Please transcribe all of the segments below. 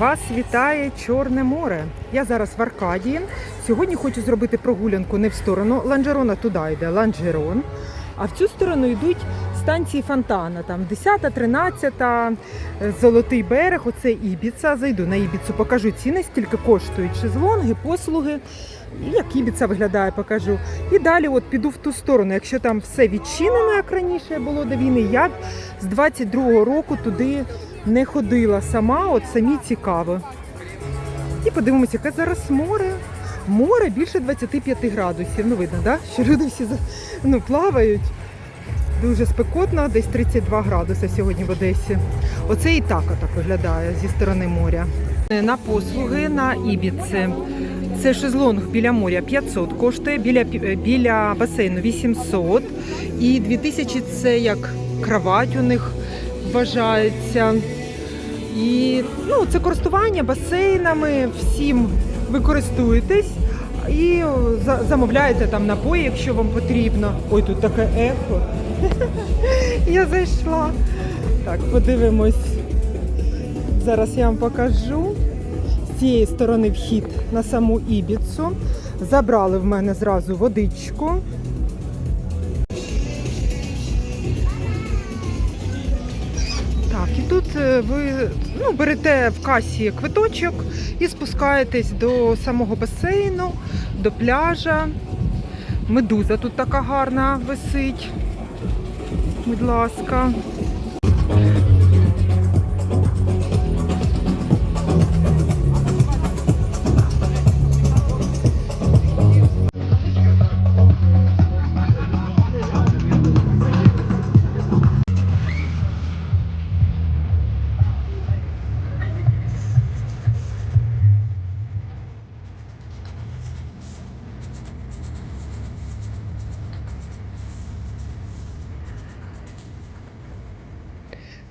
Вас вітає Чорне море. Я зараз в Аркадії. Сьогодні хочу зробити прогулянку не в сторону Ланжерона, туди йде Ланжерон. А в цю сторону йдуть станції Фонтана. Там 10, 13, е, Золотий берег, оце Ібіца. Зайду на Ібіцу, покажу ціни, скільки коштують шезлонги, послуги. Як Ібіца виглядає, покажу. І далі от піду в ту сторону. Якщо там все відчинено, як раніше було до війни, я з 22-го року туди не ходила сама, от самі цікаво. І подивимося, яке зараз море. Море більше 25 градусів. Ну, видно, да? що люди всі ну, плавають. Дуже спекотно, десь 32 градуси сьогодні в Одесі. Оце і так отак виглядає зі сторони моря. На послуги на Ібіці. Це шезлонг біля моря 500 коштує, біля, біля басейну 800. І 2000 це як кровать у них вважається. І ну, це користування басейнами, всім ви користуєтесь і замовляєте там напої, якщо вам потрібно. Ой, тут таке ехо. Я зайшла. Так, подивимось. Зараз я вам покажу. З цієї сторони вхід на саму Ібіцу. Забрали в мене зразу водичку. Тут е, ви ну, берете в касі квиточок і спускаєтесь до самого басейну, до пляжа. Медуза тут така гарна висить. Будь ласка.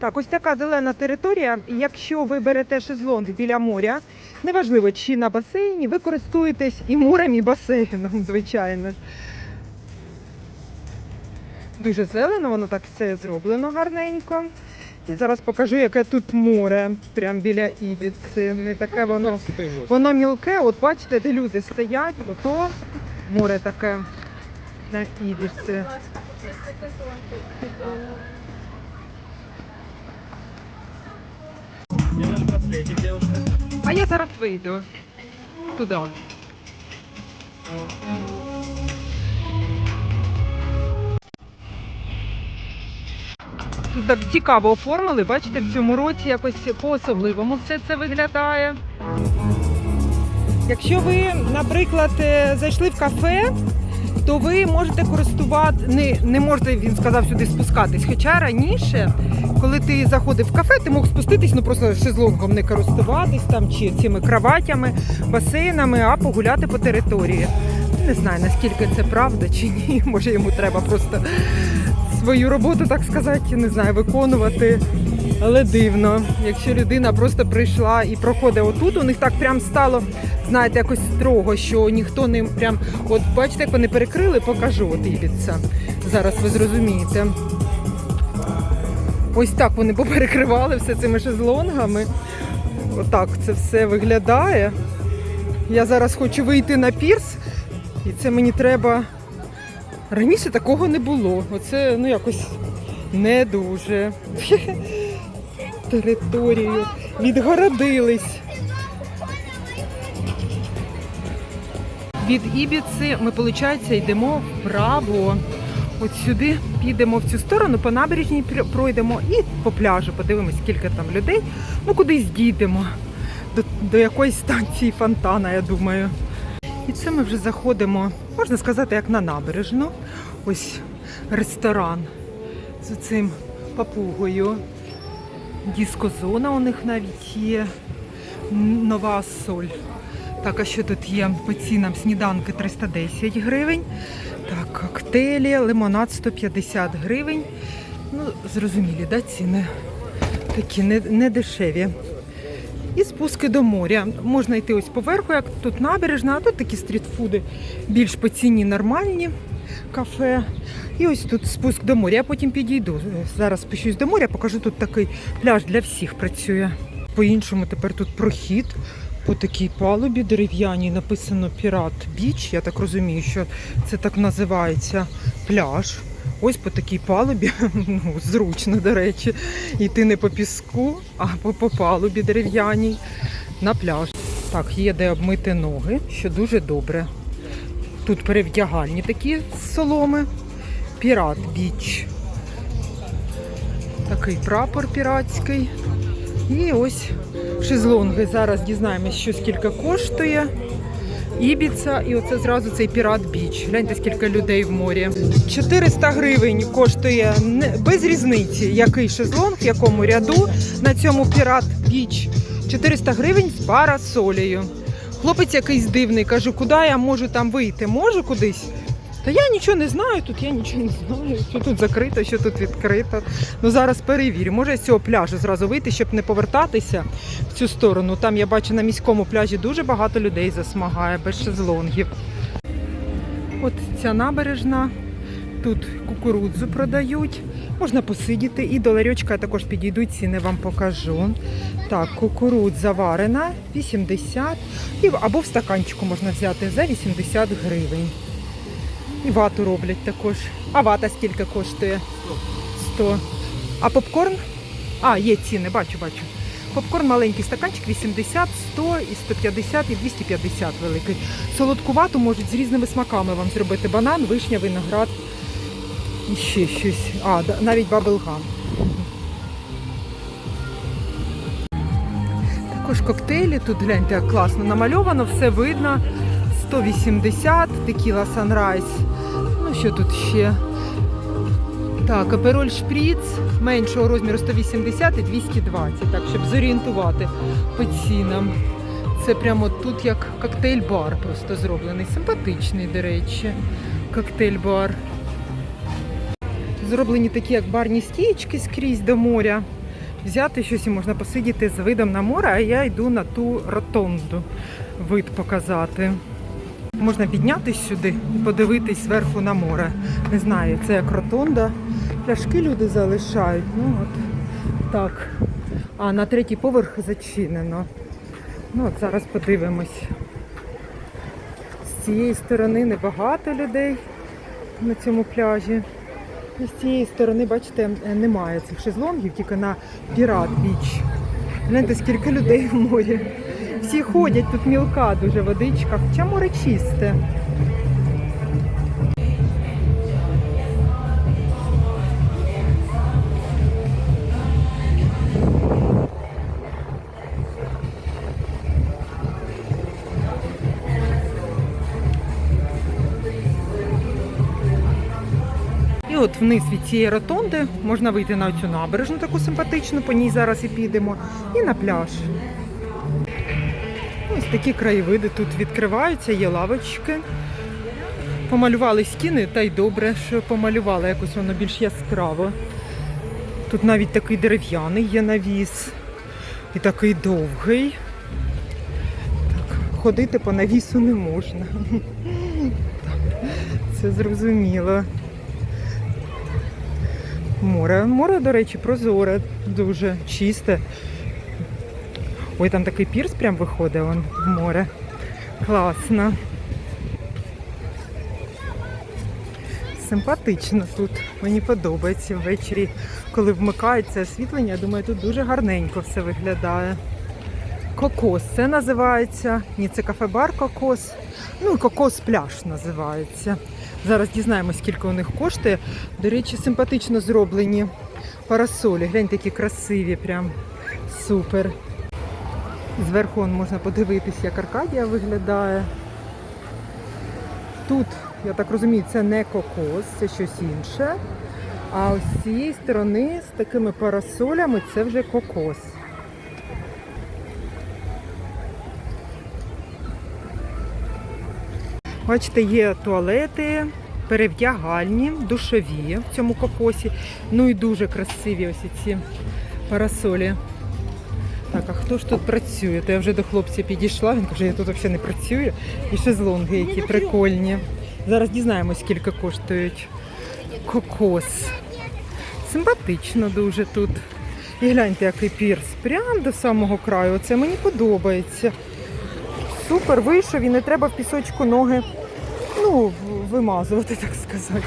Так, ось така зелена територія. Якщо ви берете шезлонг біля моря, неважливо чи на басейні, ви користуєтесь і морем, і басейном, звичайно. Дуже зелено, воно так все зроблено гарненько. І зараз покажу, яке тут море, прямо біля Ібіці. Не таке воно, воно мілке, от бачите, де люди стоять, ото море таке на Ібіці. А я зараз вийду туди. Тут так цікаво оформили, бачите, в цьому році якось по-особливому все це виглядає. Якщо ви, наприклад, е, зайшли в кафе, то ви можете користувати, не, не можете, він сказав, сюди спускатись. Хоча раніше, коли ти заходив в кафе, ти мог спуститись, ну просто шезлонгом не користуватись там чи цими кроватями, басейнами, а погуляти по території. Не знаю, наскільки це правда чи ні. Може йому треба просто свою роботу, так сказати, не знаю, виконувати. Але дивно, якщо людина просто прийшла і проходить отут, у них так прям стало, знаєте, якось строго, що ніхто не прям. От бачите, як вони перекрили, покажу от Ібіца. Зараз ви зрозумієте. Ось так вони поперекривали все цими шезлонгами. Отак це все виглядає. Я зараз хочу вийти на пірс, і це мені треба. Раніше такого не було. Оце ну якось не дуже. Територію відгородились. Від Ібіци ми, виходить, йдемо вправо. От сюди підемо в цю сторону, по набережній пройдемо і по пляжу подивимось, скільки там людей. Ну, кудись дійдемо. До, до якоїсь станції фонтана, я думаю. І це ми вже заходимо, можна сказати, як на набережну. Ось ресторан з цим папугою. Дискозона у них навіть є. Нова соль. Так, а що тут є по цінам? Сніданки 310 гривень. Так, коктейлі, лимонад 150 гривень. Ну, зрозумілі, да, ціни такі не, не дешеві. І спуски до моря. Можна йти ось поверху, як тут набережна, а тут такі стрітфуди більш по ціні нормальні кафе. І ось тут спуск до моря. Я потім підійду. Зараз спущусь до моря, покажу тут такий пляж для всіх працює. По-іншому тепер тут прохід по такій палубі дерев'яній написано Пірат Біч. Я так розумію, що це так називається пляж. Ось по такій палубі, ну, зручно, до речі, йти не по піску, а по, по палубі дерев'яній на пляж. Так, є де обмити ноги, що дуже добре. Тут перевдягальні такі соломи. Пірат Біч. Такий прапор піратський. І ось шезлонги. Зараз дізнаємось, що скільки коштує. Ібіца, і оце зразу цей пірат біч. Гляньте, скільки людей в морі. 400 гривень коштує без різниці, який шезлонг, в якому ряду на цьому пірат біч. 400 гривень з парасолею. Хлопець якийсь дивний, кажу, куди я можу там вийти? Можу кудись? Та я нічого не знаю, тут я нічого не знаю, що тут закрито, що тут відкрито. Ну зараз перевірю. Може з цього пляжу зразу вийти, щоб не повертатися в цю сторону. Там я бачу на міському пляжі дуже багато людей засмагає без шезлонгів. От ця набережна. Тут кукурудзу продають. Можна посидіти. І до ларьочка я також підійду, ціни вам покажу. Так, кукурудза варена 80. Або в стаканчику можна взяти за 80 гривень. І вату роблять також. А вата скільки коштує? 100. А попкорн? А, є ціни, бачу, бачу. Попкорн маленький стаканчик 80, 100 і 150 і 250 великий. Солодку вату можуть з різними смаками вам зробити. Банан, вишня, виноград і ще щось. А, навіть баблгам. Також коктейлі тут гляньте, як класно намальовано, все видно. 180, текіла Sunrise. Ну що тут ще? Так, апероль шприц меншого розміру 180 і 220, так, щоб зорієнтувати по цінам. Це прямо тут як коктейль-бар просто зроблений. Симпатичний, до речі, коктейль-бар. Зроблені такі, як барні стієчки скрізь до моря. Взяти щось і можна посидіти з видом на море, а я йду на ту ротонду вид показати. Можна піднятися сюди і подивитись зверху на море. Не знаю, це як ротонда. Пляшки люди залишають. Ну от так. А на третій поверх зачинено. Ну от зараз подивимось. З цієї сторони небагато людей на цьому пляжі. І з цієї сторони, бачите, немає цих шезлонгів, тільки на Пірат Біч. Гляньте, скільки людей в морі. Всі ходять, тут мілка дуже водичка, хоча море чисте. От вниз від цієї ротонди можна вийти на цю набережну таку симпатичну, по ній зараз і підемо, і на пляж. Такі краєвиди тут відкриваються, є лавочки. Помалювали стіни, та й добре, що помалювали якось воно більш яскраво. Тут навіть такий дерев'яний є навіс. І такий довгий. Так, ходити по навісу не можна. Це зрозуміло. Море. Море, до речі, прозоре, дуже чисте. Ой, там такий пірс прям виходить он в море. Класно. Симпатично тут. Мені подобається ввечері, коли вмикається освітлення. Я думаю, тут дуже гарненько все виглядає. Кокос це називається. Ні, це кафе-бар кокос. Ну і кокос пляж називається. Зараз дізнаємось, скільки у них коштує. До речі, симпатично зроблені парасолі. Гляньте, які красиві, прям супер. Зверху можна подивитись, як Аркадія виглядає. Тут, я так розумію, це не кокос, це щось інше. А ось з цієї сторони з такими парасолями це вже кокос. Бачите, є туалети, перевдягальні, душові в цьому кокосі. Ну і дуже красиві ось ці парасолі. Хто ж тут працює? То я вже до хлопця підійшла, він каже, я тут взагалі не працюю. І шезлонги, які прикольні. Зараз дізнаємось, скільки коштують кокос. Симпатично дуже тут. І гляньте, який пірс. Прям до самого краю. Оце мені подобається. Супер, вийшов і не треба в пісочку ноги ну, вимазувати, так сказати.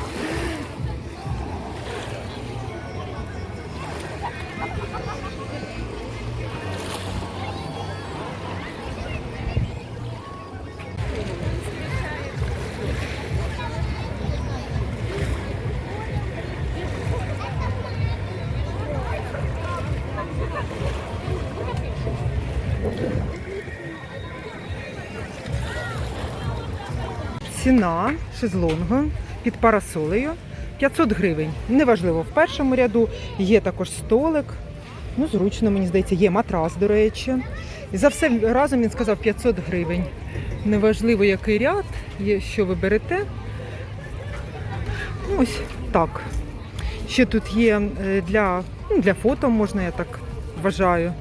Ціна шезлонгу під парасолею 500 гривень. Неважливо, в першому ряду є також столик. Ну, зручно, мені здається, є матрас, до речі. І за все разом він сказав 500 гривень. Неважливо, який ряд, що ви берете. Ну, Ось так. Ще тут є е, для, ну, для фото, можна, я так вважаю.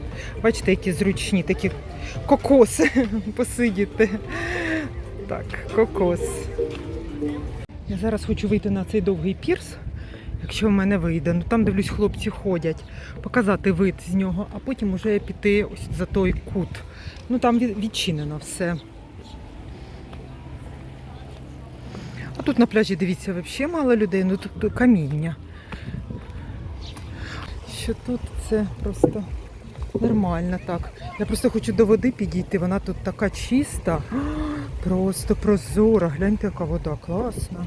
Бачите, які зручні такі кокоси посидіти. Так, кокос. Я зараз хочу вийти на цей довгий пірс, якщо в мене вийде. Ну там дивлюсь, хлопці ходять, показати вид з нього, а потім уже піти ось за той кут. Ну там відчинено все. А тут на пляжі, дивіться, взагалі мало людей, ну тут каміння. Що тут це просто нормально так. Я просто хочу до води підійти, вона тут така чиста. Просто прозора. Гляньте, яка вода класна.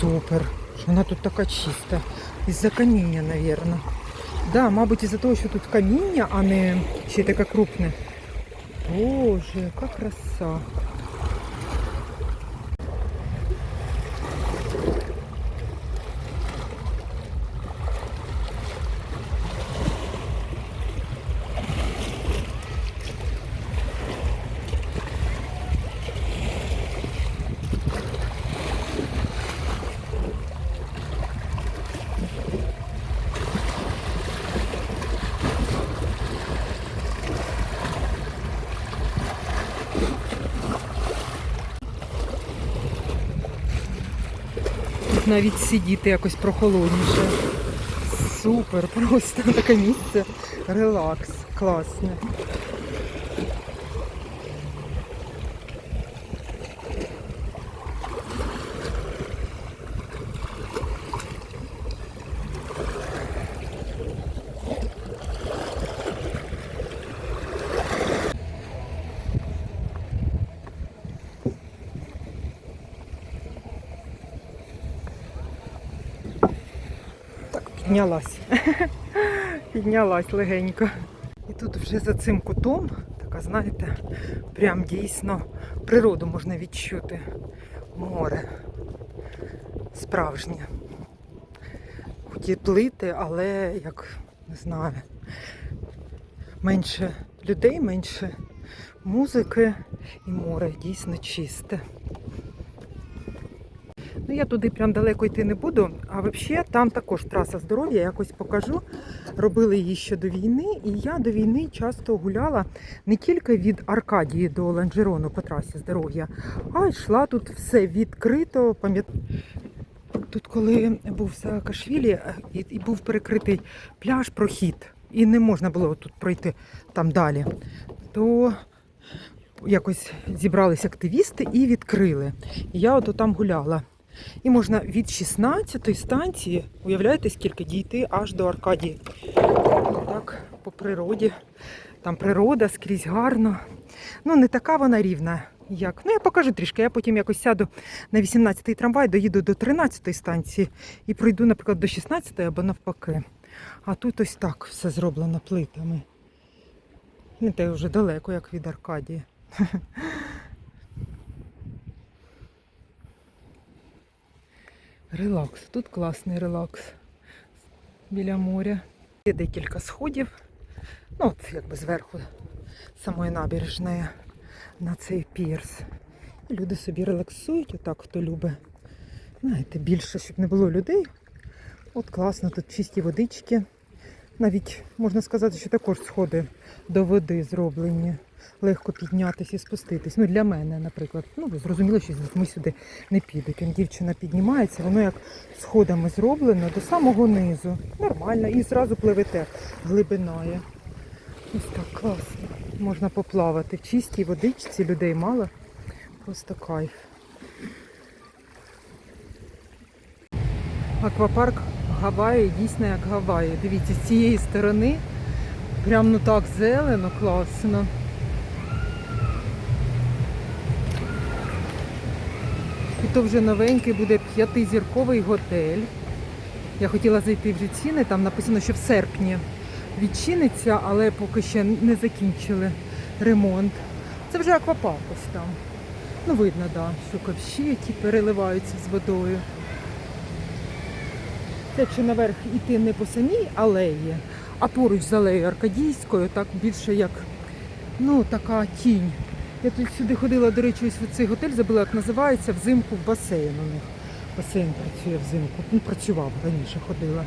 Супер. Вона тут така чиста. Із-за каміння, мабуть. Да, мабуть, із-за того, що тут каміння, а не ще таке крупне. Боже, яка краса. Навіть сидіти якось прохолодніше. Супер, просто таке місце. Релакс, класне. Піднялась. піднялась легенько. І тут вже за цим кутом, така, знаєте, прям дійсно природу можна відчути. Море. Справжнє. Хоч і плити, але як не знаю. Менше людей, менше музики і море дійсно чисте. Ну, я туди прям далеко йти не буду. А взагалі там також траса здоров'я, якось покажу. Робили її ще до війни, і я до війни часто гуляла не тільки від Аркадії до Ланжерону по трасі здоров'я, а йшла тут все відкрито. Тут, коли був Саакашвілі е, і, був перекритий пляж, прохід, і не можна було тут пройти там далі, то якось зібрались активісти і відкрили. І я ото там гуляла. І можна від 16-ї станції, уявляєте, скільки дійти аж до Аркадії. Так, по природі. Там природа скрізь гарно. Ну, не така вона рівна, як. Ну, я покажу трішки. Я потім якось сяду на 18-й трамвай, доїду до 13-ї станції і пройду, наприклад, до 16-ї або навпаки. А тут ось так все зроблено плитами. Не те вже далеко, як від Аркадії. Релакс. Тут класний релакс біля моря. Є декілька сходів. Ну, от якби зверху самої набережної на цей пірс. Люди собі релаксують, отак хто любить. Знаєте, більше, щоб не було людей. От класно, тут чисті водички, Навіть можна сказати, що також сходи до води зроблені. Легко піднятися і спуститись. Ну, для мене, наприклад. Ну, зрозуміло, що дітьми сюди не підуть. Дівчина піднімається, воно як сходами зроблено до самого низу. Нормально. І зразу пливете, глибина є. Ось так класно. Можна поплавати в чистій водичці, людей мало. Просто кайф. Аквапарк Гаваї дійсно як Гаваї. Дивіться, з цієї сторони прям ну так зелено, класно. І то вже новенький буде п'ятизірковий готель. Я хотіла зайти вже ціни, там написано, що в серпні відчиниться, але поки ще не закінчили ремонт. Це вже аквапарк ось там. Ну, видно, да, що ковші, які переливаються з водою. Це якщо наверх іти не по самій алеї, а поруч з алеєю Аркадійською, так більше як ну, така тінь. Я тут сюди ходила, до речі, ось в цей готель, забула, як називається, взимку в басейн у них. Басейн працює взимку. Ну, працював раніше ходила.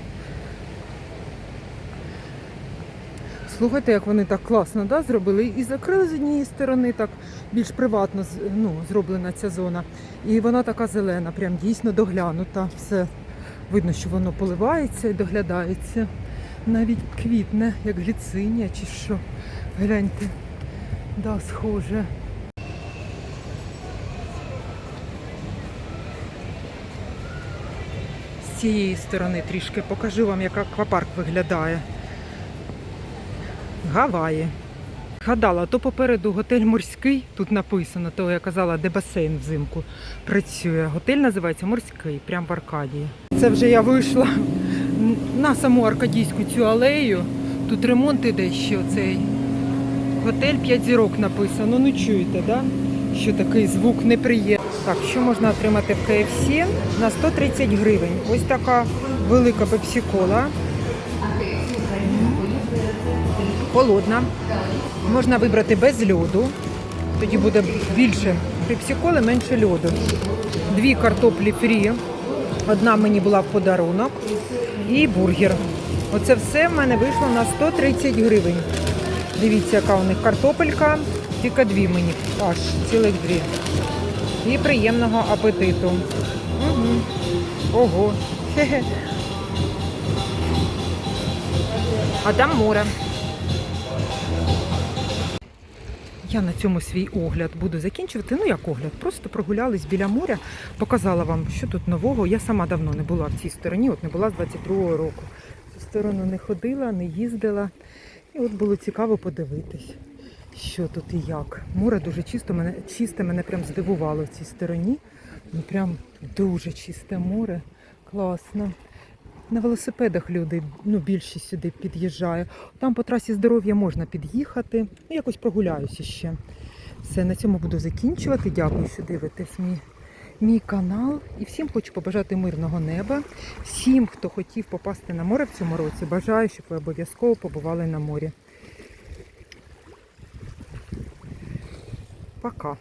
Слухайте, як вони так класно да, зробили. І закрили з однієї сторони, так більш приватно ну, зроблена ця зона. І вона така зелена, прям дійсно доглянута. Все видно, що воно поливається і доглядається. Навіть квітне, як гліцинія чи що. Гляньте, да, схоже. З цієї сторони трішки покажу вам, як аквапарк виглядає. Гаваї. Гадала, то попереду готель морський, тут написано, то я казала, де басейн взимку працює. Готель називається Морський, прямо в Аркадії. Це вже я вийшла на саму Аркадійську цю алею. Тут ремонт іде ще цей. Готель 5 зірок написано. Ну чуєте, да? що такий звук неприємний. Так, що можна отримати в KFC? На 130 гривень. Ось така велика пепсі-кола. Холодна. Можна вибрати без льоду. Тоді буде більше пепсі-коли, менше льоду. Дві картоплі фрі. Одна мені була в подарунок. І бургер. Оце все в мене вийшло на 130 гривень. Дивіться, яка у них картопелька. Тільки дві мені. Аж цілих дві. І приємного апетиту. Угу. Ого. А там море. Я на цьому свій огляд буду закінчувати. Ну як огляд, просто прогулялись біля моря, показала вам, що тут нового. Я сама давно не була в цій стороні, от не була з 22-го року. В цю сторону не ходила, не їздила. І от було цікаво подивитись, що тут і як. Море дуже чисто, мене чисте, мене прям здивувало в цій стороні. Ну прям дуже чисте море. Класно. На велосипедах люди, ну більшість сюди під'їжджає. Там по трасі здоров'я можна під'їхати. Ну, якось прогуляюся ще. Все, на цьому буду закінчувати. Дякую, що дивитесь мій, мій канал. І всім хочу побажати мирного неба. Всім, хто хотів попасти на море в цьому році, бажаю, щоб ви обов'язково побували на морі. Пока.